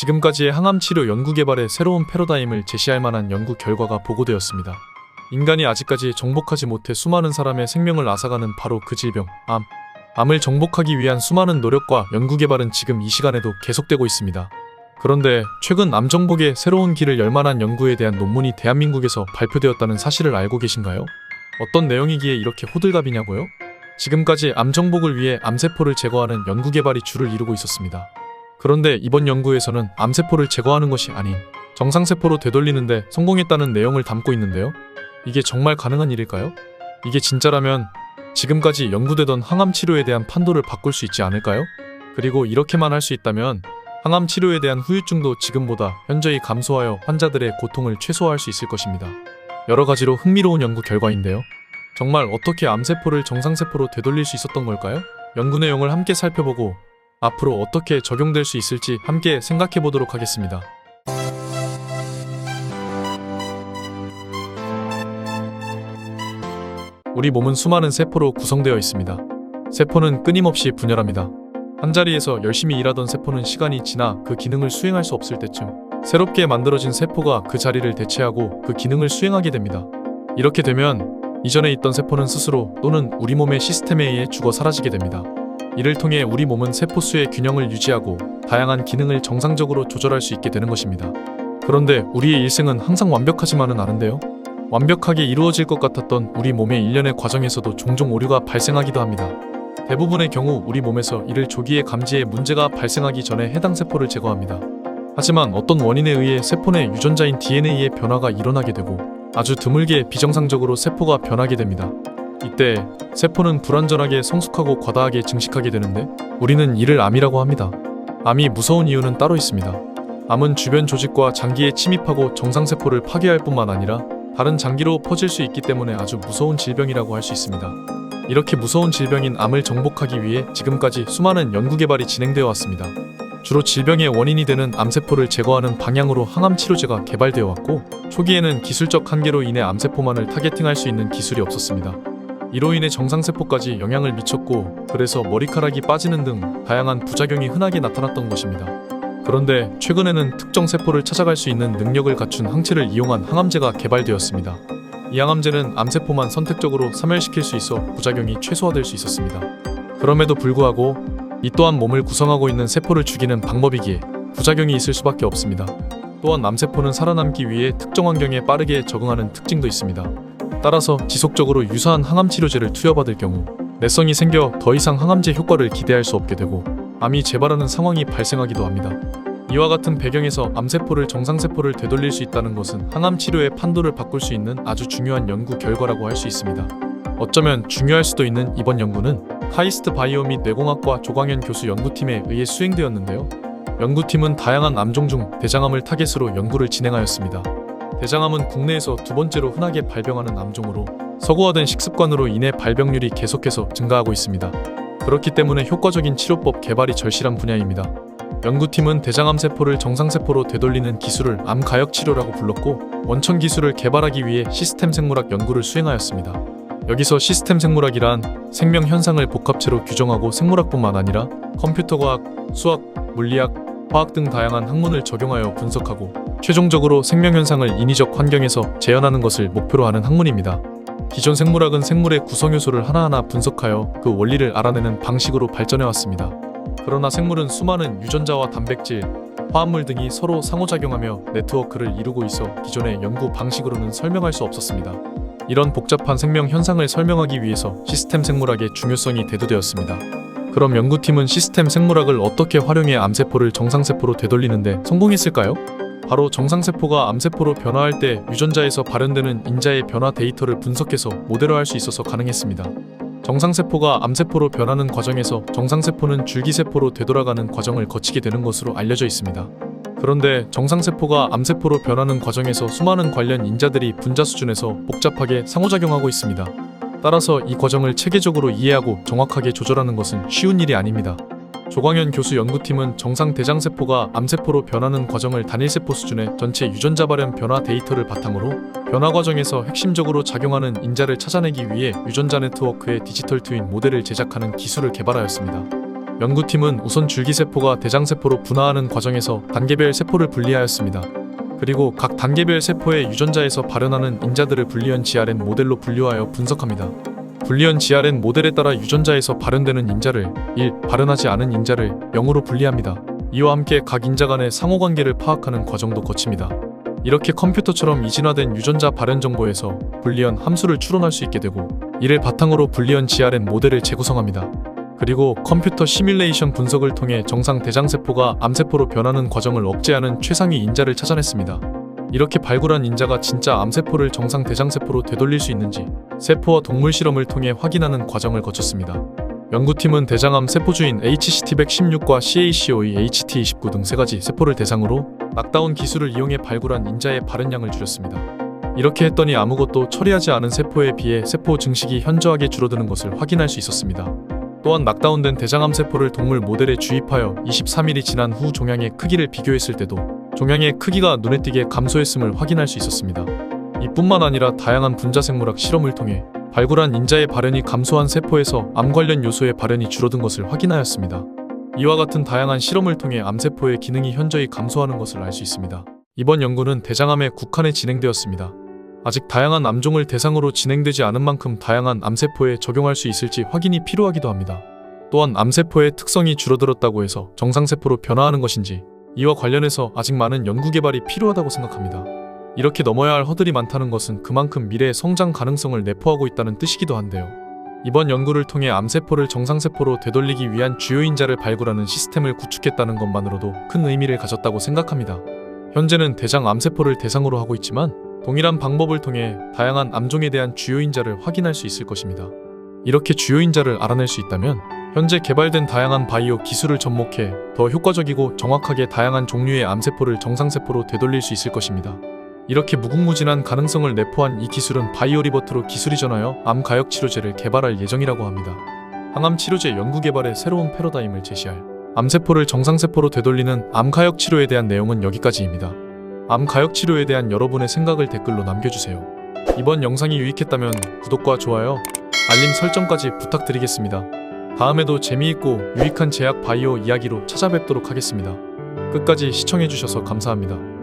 지금까지의 항암 치료 연구 개발의 새로운 패러다임을 제시할 만한 연구 결과가 보고되었습니다. 인간이 아직까지 정복하지 못해 수많은 사람의 생명을 앗아가는 바로 그 질병, 암. 암을 정복하기 위한 수많은 노력과 연구 개발은 지금 이 시간에도 계속되고 있습니다. 그런데 최근 암 정복의 새로운 길을 열 만한 연구에 대한 논문이 대한민국에서 발표되었다는 사실을 알고 계신가요? 어떤 내용이기에 이렇게 호들갑이냐고요? 지금까지 암 정복을 위해 암세포를 제거하는 연구 개발이 주를 이루고 있었습니다. 그런데 이번 연구에서는 암세포를 제거하는 것이 아닌 정상세포로 되돌리는데 성공했다는 내용을 담고 있는데요. 이게 정말 가능한 일일까요? 이게 진짜라면 지금까지 연구되던 항암 치료에 대한 판도를 바꿀 수 있지 않을까요? 그리고 이렇게만 할 수 있다면 항암 치료에 대한 후유증도 지금보다 현저히 감소하여 환자들의 고통을 최소화할 수 있을 것입니다. 여러 가지로 흥미로운 연구 결과인데요. 정말 어떻게 암세포를 정상세포로 되돌릴 수 있었던 걸까요? 연구 내용을 함께 살펴보고 앞으로 어떻게 적용될 수 있을지 함께 생각해 보도록 하겠습니다. 우리 몸은 수많은 세포로 구성되어 있습니다. 세포는 끊임없이 분열합니다. 한 자리에서 열심히 일하던 세포는 시간이 지나 그 기능을 수행할 수 없을 때쯤 새롭게 만들어진 세포가 그 자리를 대체하고 그 기능을 수행하게 됩니다. 이렇게 되면 이전에 있던 세포는 스스로 또는 우리 몸의 시스템에 의해 죽어 사라지게 됩니다. 이를 통해 우리 몸은 세포 수의 균형을 유지하고 다양한 기능을 정상적으로 조절할 수 있게 되는 것입니다. 그런데 우리의 일생은 항상 완벽하지만은 않은데요. 완벽하게 이루어질 것 같았던 우리 몸의 일련의 과정에서도 종종 오류가 발생하기도 합니다. 대부분의 경우 우리 몸에서 이를 조기에 감지해 문제가 발생하기 전에 해당 세포를 제거합니다. 하지만 어떤 원인에 의해 세포 내 유전자인 DNA의 변화가 일어나게 되고 아주 드물게 비정상적으로 세포가 변하게 됩니다. 이때 세포는 불완전하게 성숙하고 과다하게 증식하게 되는데 우리는 이를 암이라고 합니다. 암이 무서운 이유는 따로 있습니다. 암은 주변 조직과 장기에 침입하고 정상세포를 파괴할 뿐만 아니라 다른 장기로 퍼질 수 있기 때문에 아주 무서운 질병이라고 할 수 있습니다. 이렇게 무서운 질병인 암을 정복하기 위해 지금까지 수많은 연구 개발이 진행되어 왔습니다. 주로 질병의 원인이 되는 암세포를 제거하는 방향으로 항암 치료제가 개발되어 왔고 초기에는 기술적 한계로 인해 암세포만을 타겟팅할 수 있는 기술이 없었습니다. 이로 인해 정상세포까지 영향을 미쳤고 그래서 머리카락이 빠지는 등 다양한 부작용이 흔하게 나타났던 것입니다. 그런데 최근에는 특정 세포를 찾아갈 수 있는 능력을 갖춘 항체를 이용한 항암제가 개발되었습니다. 이 항암제는 암세포만 선택적으로 사멸시킬 수 있어 부작용이 최소화될 수 있었습니다. 그럼에도 불구하고 이 또한 몸을 구성하고 있는 세포를 죽이는 방법이기에 부작용이 있을 수밖에 없습니다. 또한 암세포는 살아남기 위해 특정 환경에 빠르게 적응하는 특징도 있습니다. 따라서 지속적으로 유사한 항암 치료제를 투여받을 경우 내성이 생겨 더 이상 항암제 효과를 기대할 수 없게 되고 암이 재발하는 상황이 발생하기도 합니다. 이와 같은 배경에서 암세포를 정상세포를 되돌릴 수 있다는 것은 항암 치료의 판도를 바꿀 수 있는 아주 중요한 연구 결과라고 할 수 있습니다. 어쩌면 중요할 수도 있는 이번 연구는 카이스트 바이오 및 뇌공학과 조광현 교수 연구팀에 의해 수행되었는데요. 연구팀은 다양한 암종 중 대장암을 타겟으로 연구를 진행하였습니다. 대장암은 국내에서 두 번째로 흔하게 발병하는 암종으로 서구화된 식습관으로 인해 발병률이 계속해서 증가하고 있습니다. 그렇기 때문에 효과적인 치료법 개발이 절실한 분야입니다. 연구팀은 대장암 세포를 정상세포로 되돌리는 기술을 암 가역 치료라고 불렀고 원천 기술을 개발하기 위해 시스템 생물학 연구를 수행하였습니다. 여기서 시스템 생물학이란 생명 현상을 복합체로 규정하고 생물학뿐만 아니라 컴퓨터 과학, 수학, 물리학, 화학 등 다양한 학문을 적용하여 분석하고 최종적으로 생명 현상을 인위적 환경에서 재현하는 것을 목표로 하는 학문입니다. 기존 생물학은 생물의 구성 요소를 하나하나 분석하여 그 원리를 알아내는 방식으로 발전해 왔습니다. 그러나 생물은 수많은 유전자와 단백질, 화합물 등이 서로 상호작용하며 네트워크를 이루고 있어 기존의 연구 방식으로는 설명할 수 없었습니다. 이런 복잡한 생명 현상을 설명하기 위해서 시스템 생물학의 중요성이 대두되었습니다. 그럼 연구팀은 시스템 생물학을 어떻게 활용해 암세포를 정상세포로 되돌리는데 성공했을까요? 바로 정상세포가 암세포로 변화할 때 유전자에서 발현되는 인자의 변화 데이터를 분석해서 모델화할 수 있어서 가능했습니다. 정상세포가 암세포로 변하는 과정에서 정상세포는 줄기세포로 되돌아가는 과정을 거치게 되는 것으로 알려져 있습니다. 그런데 정상세포가 암세포로 변하는 과정에서 수많은 관련 인자들이 분자 수준에서 복잡하게 상호작용하고 있습니다. 따라서 이 과정을 체계적으로 이해하고 정확하게 조절하는 것은 쉬운 일이 아닙니다. 조광현 교수 연구팀은 정상 대장세포가 암세포로 변하는 과정을 단일세포 수준의 전체 유전자 발현 변화 데이터를 바탕으로 변화 과정에서 핵심적으로 작용하는 인자를 찾아내기 위해 유전자 네트워크의 디지털 트윈 모델을 제작하는 기술을 개발하였습니다. 연구팀은 우선 줄기세포가 대장세포로 분화하는 과정에서 단계별 세포를 분리하였습니다. 그리고 각 단계별 세포의 유전자에서 발현하는 인자들을 분리한 GRN 모델로 분류하여 분석합니다. 분리한 GRN 모델에 따라 유전자에서 발현되는 인자를 1. 발현하지 않은 인자를 0으로 분리합니다. 이와 함께 각 인자 간의 상호관계를 파악하는 과정도 거칩니다. 이렇게 컴퓨터처럼 이진화된 유전자 발현 정보에서 불리언 함수를 추론할 수 있게 되고 이를 바탕으로 불리언 GRN 모델을 재구성합니다. 그리고 컴퓨터 시뮬레이션 분석을 통해 정상 대장세포가 암세포로 변하는 과정을 억제하는 최상위 인자를 찾아냈습니다. 이렇게 발굴한 인자가 진짜 암세포를 정상 대장세포로 되돌릴 수 있는지 세포와 동물 실험을 통해 확인하는 과정을 거쳤습니다. 연구팀은 대장암 세포주인 HCT116과 CACOE, HT29 등 세 가지 세포를 대상으로 낙다운 기술을 이용해 발굴한 인자의 발현량을 줄였습니다. 이렇게 했더니 아무것도 처리하지 않은 세포에 비해 세포 증식이 현저하게 줄어드는 것을 확인할 수 있었습니다. 또한 낙다운된 대장암 세포를 동물 모델에 주입하여 23일이 지난 후 종양의 크기를 비교했을 때도 종양의 크기가 눈에 띄게 감소했음을 확인할 수 있었습니다. 이뿐만 아니라 다양한 분자생물학 실험을 통해 발굴한 인자의 발현이 감소한 세포에서 암 관련 요소의 발현이 줄어든 것을 확인하였습니다. 이와 같은 다양한 실험을 통해 암세포의 기능이 현저히 감소하는 것을 알 수 있습니다. 이번 연구는 대장암에 국한해 진행되었습니다. 아직 다양한 암종을 대상으로 진행되지 않은 만큼 다양한 암세포에 적용할 수 있을지 확인이 필요하기도 합니다. 또한 암세포의 특성이 줄어들었다고 해서 정상세포로 변화하는 것인지 이와 관련해서 아직 많은 연구 개발이 필요하다고 생각합니다. 이렇게 넘어야 할 허들이 많다는 것은 그만큼 미래의 성장 가능성을 내포하고 있다는 뜻이기도 한데요. 이번 연구를 통해 암세포를 정상세포로 되돌리기 위한 주요 인자를 발굴하는 시스템을 구축했다는 것만으로도 큰 의미를 가졌다고 생각합니다. 현재는 대장 암세포를 대상으로 하고 있지만 동일한 방법을 통해 다양한 암종에 대한 주요 인자를 확인할 수 있을 것입니다. 이렇게 주요 인자를 알아낼 수 있다면 현재 개발된 다양한 바이오 기술을 접목해 더 효과적이고 정확하게 다양한 종류의 암세포를 정상세포로 되돌릴 수 있을 것입니다. 이렇게 무궁무진한 가능성을 내포한 이 기술은 바이오리버트로 기술 이전하여 암 가역 치료제를 개발할 예정이라고 합니다. 항암 치료제 연구 개발의 새로운 패러다임을 제시할 암세포를 정상세포로 되돌리는 암 가역 치료에 대한 내용은 여기까지입니다. 암 가역 치료에 대한 여러분의 생각을 댓글로 남겨주세요. 이번 영상이 유익했다면 구독과 좋아요, 알림 설정까지 부탁드리겠습니다. 다음에도 재미있고 유익한 제약 바이오 이야기로 찾아뵙도록 하겠습니다. 끝까지 시청해주셔서 감사합니다.